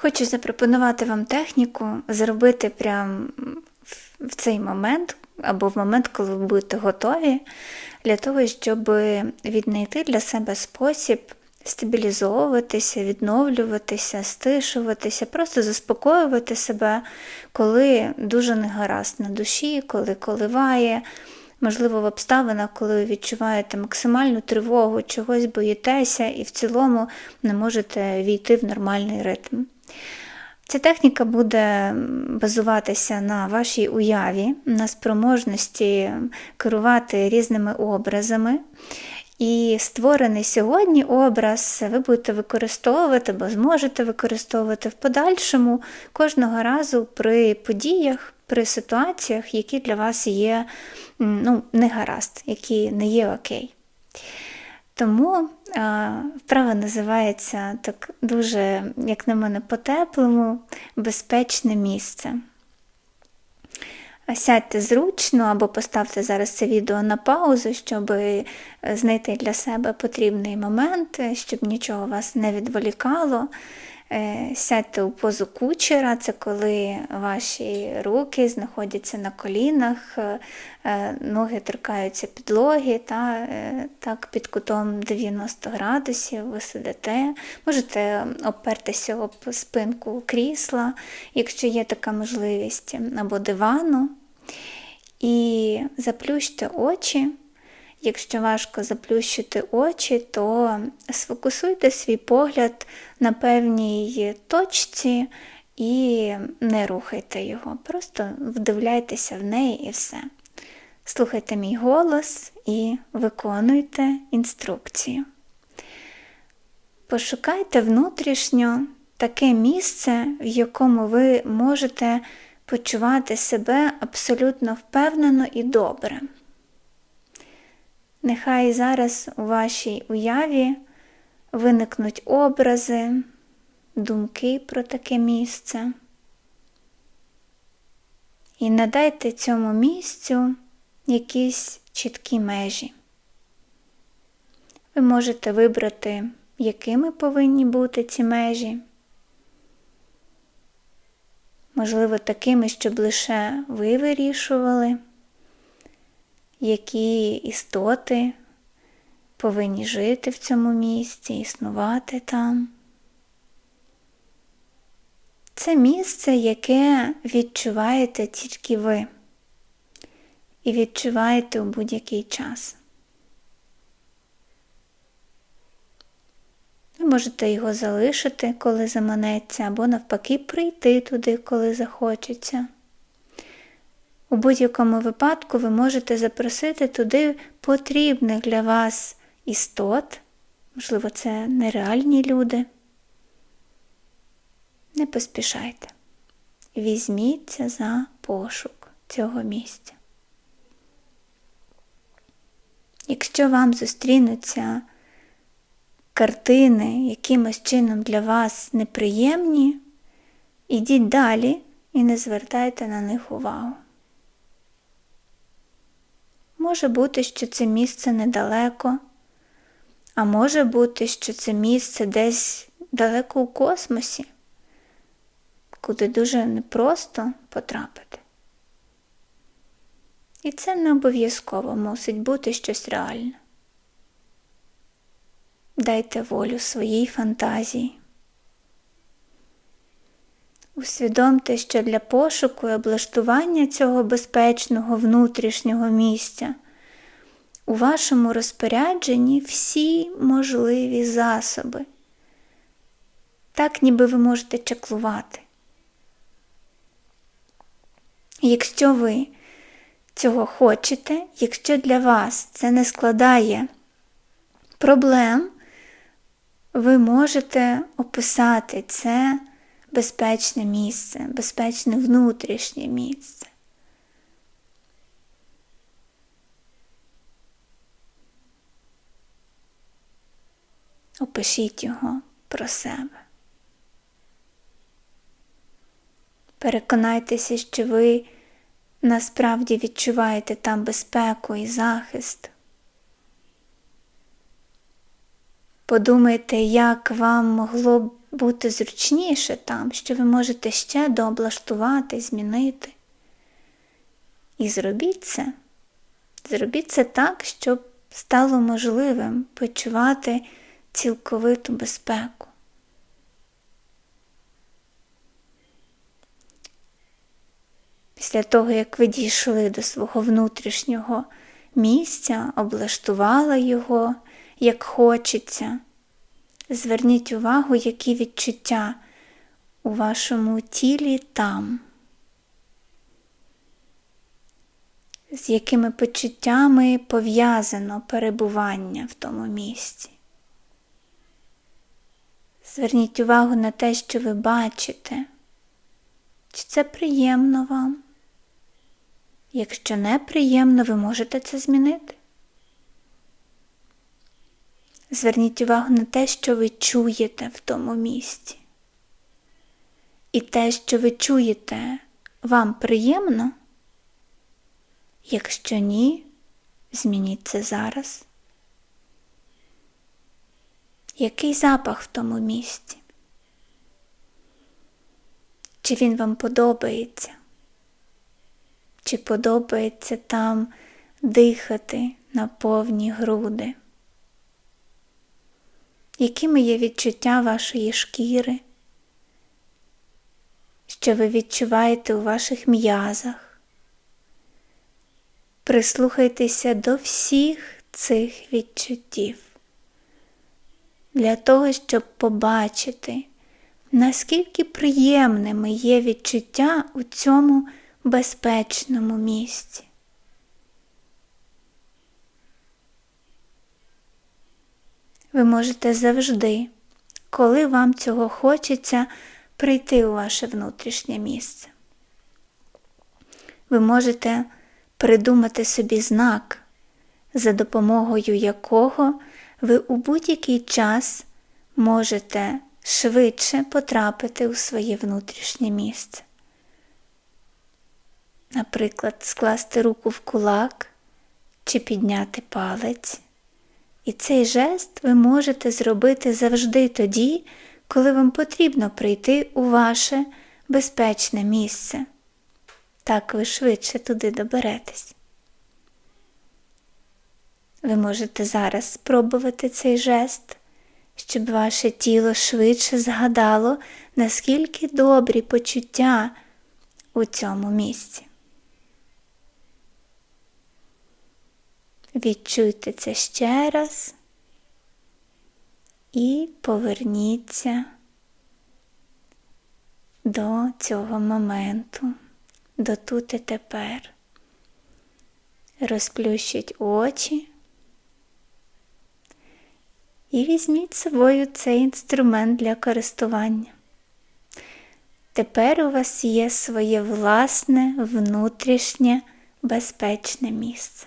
Хочу запропонувати вам техніку зробити прямо в цей момент або в момент, коли ви будете готові, для того, щоб віднайти для себе спосіб стабілізовуватися, відновлюватися, стишуватися, просто заспокоювати себе, коли дуже негаразд на душі, коли коливає. Можливо, в обставинах, коли ви відчуваєте максимальну тривогу, чогось боїтеся і в цілому не можете війти в нормальний ритм. Ця техніка буде базуватися на вашій уяві, на спроможності керувати різними образами. І створений сьогодні образ ви будете використовувати або зможете використовувати в подальшому кожного разу при подіях, при ситуаціях, які для вас є ну, негаразд, які не є окей. Тому вправа називається так дуже, як на мене, по-теплому, безпечне місце. Сядьте зручно або поставте зараз це відео на паузу, щоб знайти для себе потрібний момент, щоб нічого вас не відволікало. Е, сядьте у позу кучера, це коли ваші руки знаходяться на колінах, е, ноги торкаються підлоги, та, е, так під кутом 90 градусів ви сидите. Можете опертися об спинку крісла, якщо є така можливість, або дивану. І заплющте очі. Якщо важко заплющити очі, то сфокусуйте свій погляд на певній точці і не рухайте його. Просто вдивляйтеся в неї і все. Слухайте мій голос і виконуйте інструкцію. Пошукайте внутрішньо таке місце, в якому ви можете почувати себе абсолютно впевнено і добре. Нехай зараз у вашій уяві виникнуть образи, думки про таке місце. І надайте цьому місцю якісь чіткі межі. Ви можете вибрати, якими повинні бути ці межі. Можливо, такими, щоб лише ви вирішували які істоти повинні жити в цьому місці, існувати там. Це місце, яке відчуваєте тільки ви і відчуваєте у будь-який час. Ви можете його залишити, коли заманеться, або навпаки прийти туди, коли захочеться. У будь-якому випадку ви можете запросити туди потрібних для вас істот, можливо, це нереальні люди. Не поспішайте. Візьміться за пошук цього місця. Якщо вам зустрінуться картини якимось чином для вас неприємні, ідіть далі і не звертайте на них увагу. Може бути, що це місце недалеко, а може бути, що це місце десь далеко у космосі, куди дуже непросто потрапити. І це не обов'язково мусить бути щось реальне. Дайте волю своїй фантазії. Усвідомте, що для пошуку і облаштування цього безпечного внутрішнього місця у вашому розпорядженні всі можливі засоби. Так, ніби ви можете чаклувати. Якщо ви цього хочете, якщо для вас це не складає проблем, ви можете описати це безпечне місце, безпечне внутрішнє місце. Опишіть його про себе. Переконайтеся, що ви насправді відчуваєте там безпеку і захист. Подумайте, як вам могло б бути зручніше там, що ви можете ще дооблаштувати, змінити. І зробіть це. Зробіть це так, щоб стало можливим почувати цілковиту безпеку. Після того, як ви дійшли до свого внутрішнього місця, облаштували його, як хочеться, зверніть увагу, які відчуття у вашому тілі там. З якими почуттями пов'язано перебування в тому місці. Зверніть увагу на те, що ви бачите, чи це приємно вам. Якщо неприємно, ви можете це змінити. Зверніть увагу на те, що ви чуєте в тому місці. І те, що ви чуєте, вам приємно? Якщо ні, змініть це зараз. Який запах в тому місці? Чи він вам подобається? Чи подобається там дихати на повні груди? Якими є відчуття вашої шкіри? Що ви відчуваєте у ваших м'язах? Прислухайтеся до всіх цих відчуттів для того, щоб побачити, наскільки приємними є відчуття у цьому безпечному місці. Ви можете завжди, коли вам цього хочеться, прийти у ваше внутрішнє місце. Ви можете придумати собі знак, за допомогою якого ви у будь-який час можете швидше потрапити у своє внутрішнє місце. Наприклад, скласти руку в кулак чи підняти палець. І цей жест ви можете зробити завжди тоді, коли вам потрібно прийти у ваше безпечне місце. Так ви швидше туди доберетесь. Ви можете зараз спробувати цей жест, щоб ваше тіло швидше згадало, наскільки добрі почуття у цьому місці. Відчуйте це ще раз і поверніться до цього моменту, до тут і тепер. Розплющіть очі і візьміть з собою цей інструмент для користування. Тепер у вас є своє власне внутрішнє безпечне місце.